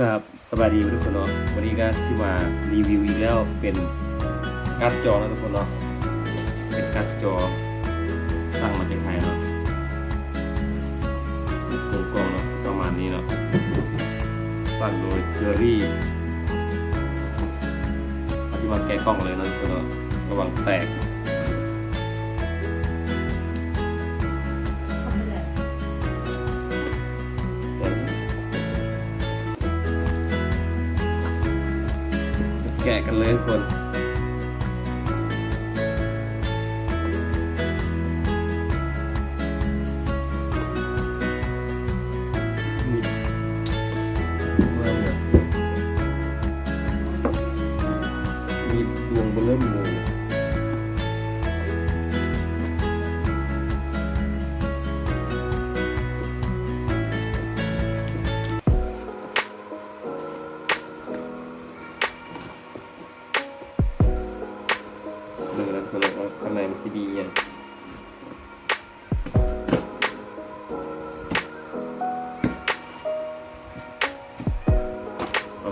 ครับสบายดีทุกคนเนาะวันนี้ก็สิมารีวิวอีกแล้วเป็นการ์ดจอนะทุกคนเนาะเป็นการ์ดจอสร้างมาจากไทยเนาะโครงกล้องเนาะประมาณนี้เนาะสร้างโดยเจอรี่อธิบาแกะกล้องเลยนะทุกคนเนาะระวังแตก กกันเลยทุกคน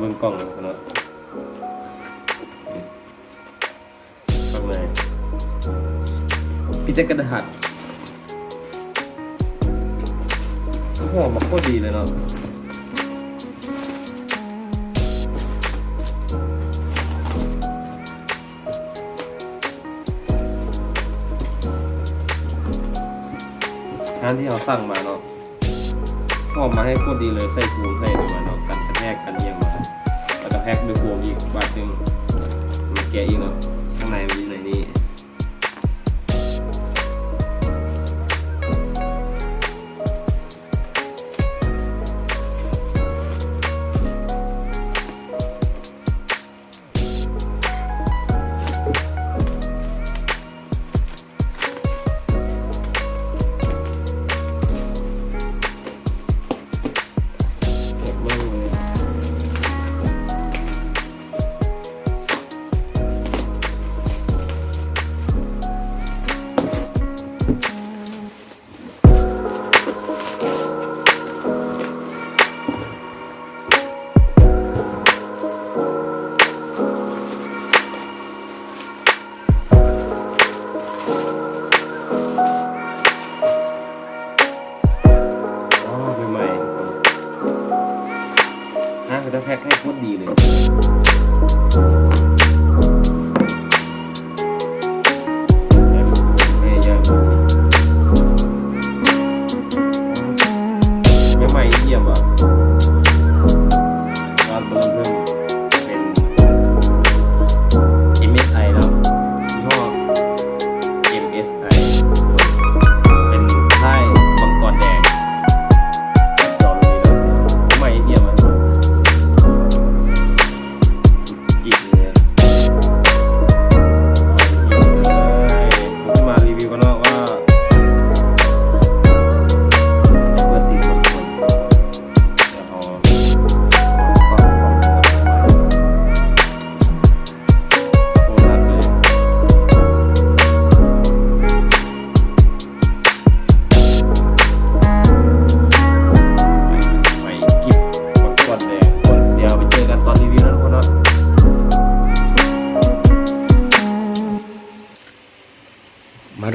เอาเบิ่งกล้องเลยนะนี่ข้างในพี่แจ็คกระดาษโอ้โหมันโคตรดีเลยเนาะงานที่เราสั่งมาเนาะออมาให้โคตรดีเลยใส่ปูนใส่อะไรมาเนาะกันกระแทกกันเยี่ยงม แล้วก็แพ็กด้วยโฟมอีกบาทหนึงมาแกะอีกเนาะข้างในมันอยู่ในนี่ โคตรดีเลย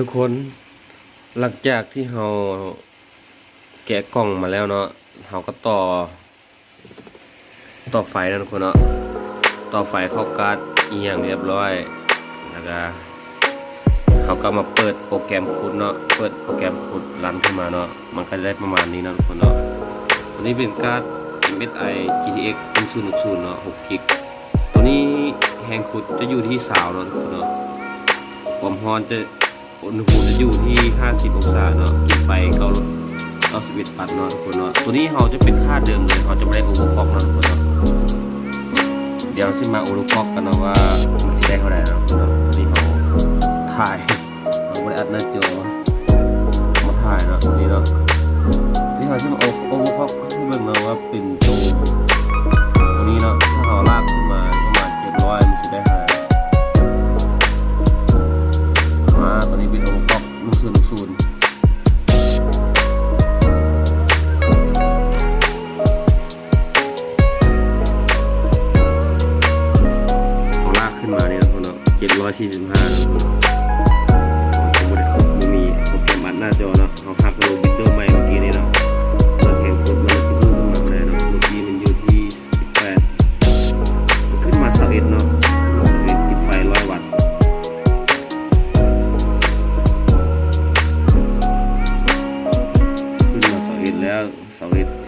กคน หลังจากที่เราแกะกล่องมาแล้วเนาะเราก็ต่อ ต่อไฟนะทุกคนเนาะ ต่อไฟเข้าการ์ดอีอย่างเรียบร้อยแล้วก็เราก็มาเปิดโปรแกรมขุดเนาะ เปิดโปรแกรมขุดรันขึ้นมาเนาะ มันก็ได้ประมาณนี้นะทุกคนเนาะตัวนี้เป็นการ์ด MSI GTX 1060เนาะ6กิก ตัวนี้แฮงขุดจะอยู่ที่สาวเนาะทุกคนเนาะความร้อนจะ อุณหภูมิจะอยู่ที่ 50 องศาเนาะกินไปเก้าเก้าสิบเอ็ดปัดเนาะทุกคนเนาะตัวนี้เราจะเป็นค่าเดิมเลยเราจะไม่ได้โอเวอร์คล็อกเนาะทุกคนเนาะเดี๋ยวสิมาโอเวอร์คล็อกกันเนาะว่ามันจะได้เท่าไหร่เนาะทุกคนเนาะตัวนี้เราถ่ายเราไม่ได้อัดหน้าจอมาถ่ายเนาะตัวนี้เนาะที่เราจะมาโอเวอร์คล็อกให้เบิ่งเนาะว่าเป็นตัวตัว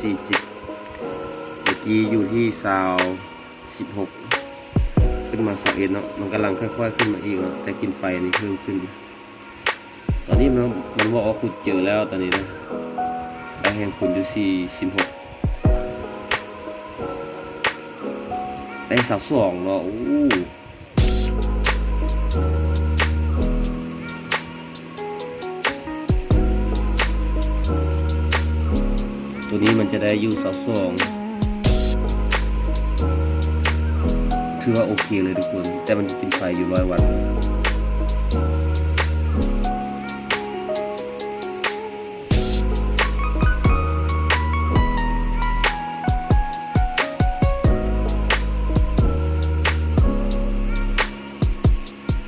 สี่สิบเมื่อกี้อยู่ที่ซาวสิบหกขึ้นมาสองเอ็ดเนาะมันกำลังค่อยๆขึ้นมาอีกเนาะแต่กินไฟนี่เพิ่มขึ้น ตอนนี้มันมันบอกว่าขุดเจอแล้วตอนนี้นะได้แห่งคุณอยู่สี่สิบหกได้สาวสองเนาะโอ้ ตัวนี้มันจะได้อยู่สาวสองถือว่าโอเคเลยทุกคน แต่มันจะกินไฟอยู่ร้อยวัน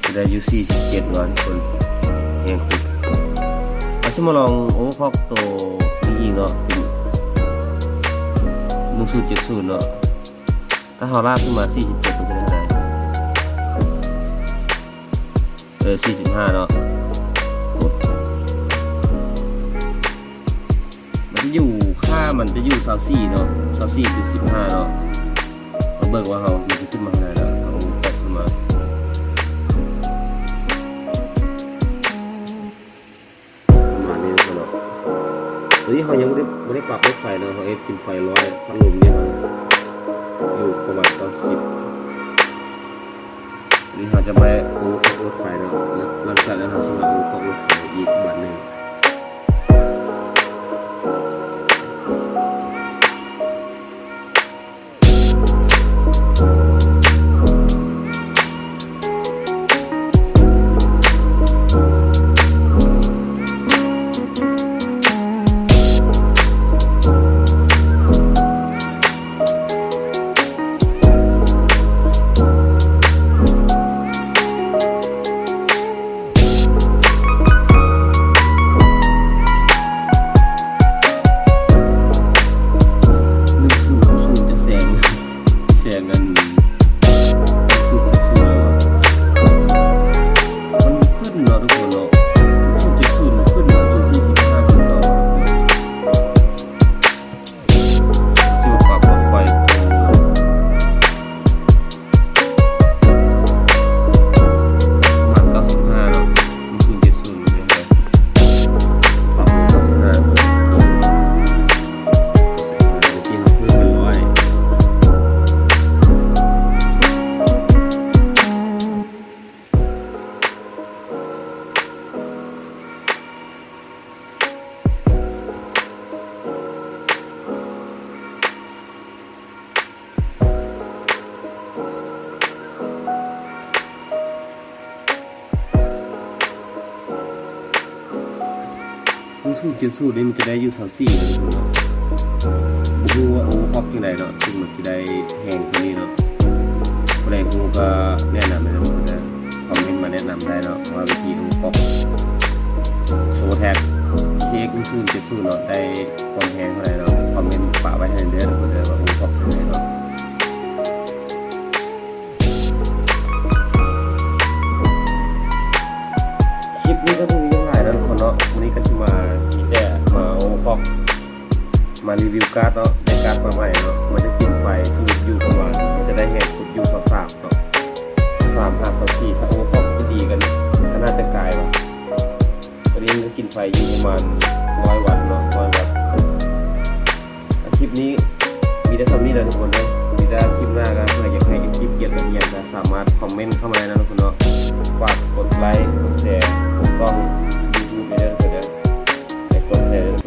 จะได้อยู่สี่สิบเจ็ดวันคนเองคุณเอาชิมาลองโอเวอร์คล็อกตัวนี้อีกเนาะ หนึ่งศูนย์เจ็ดศูนย์เนาะ ถ้าเขาลากขึ้นมา47มันจะได้เท่าไหร่เออ45เนาะกดมันจะอยู่ค่ามันจะอยู่ซาวซี่เนาะซาวซี่คือ15เนาะมาเบิกว่าเขามันจะขึ้นมาเท่าไหร่แล้วเขาตกขึ้นมา วนี้เขายังไม่ได้ไม่ได้ปรับรถไฟนะเขาเอฟกินไฟร้อยพัดลมเนี่ยมันอยู่ประมาณตอนสิบนี่เราจะไปโอ้ขับรถไฟนะแล้วหลังจากนั้นเขาจะมาโอ้ขับรถไฟอีกวันหนึ่ง มันขึ้ สู้เจ็ดสู้นี่มันจะได้อยู่สาวสี่เลยทุกคนเนาะบ่รู้ว่าโอ้ฮอกจังไดเนาะซึ่งมันสิได้แห้งตัวนี้เนาะผู้ครูก็แนะนำให้ทุกคนนะคอมเมนต์มาแนะนำได้เนาะว่าวิธีโอ้ฮอกโซแท็กเค้กชื่นจะสู้เนาะได้ความแพงเท่าไหร่เนาะคอมเมนต์ฝากไว้ให้เด้อทุกคนเด้อว่าโอ้ฮอกจังไดเนาะคลิปนี้ก็มียังหลายแล้วทุกคนเนาะวันนี้ก็สิมามีแต่ มาโอ้อกมารีวิวการ์ดเนาะได้การ์ดมาใหม่เนาะมันจะกินไฟชีวิตอยู่ประมาณมันจะได้เห็นสุดอยู่สาวสามเนาะสามห้าสามสี่ถ้าโอ้คอมจะดีกันก็น่าจะกลายว่ะตอนนี้มันกินไฟอยู่ประมาณร้อยวัตต์เนาะร้อยวัตต์อาคลิปนี้มีแต่คำนี้เลยทุกคนนะมีแต่คลิปหน้าก็เพื่ออยากให้คลิปเกี่ยวกับเรียนนะสามารถคอมเมนต์เข้ามาได้นะทุกคนเนาะฝากกดไลค์กดแชร์กดกล้องยู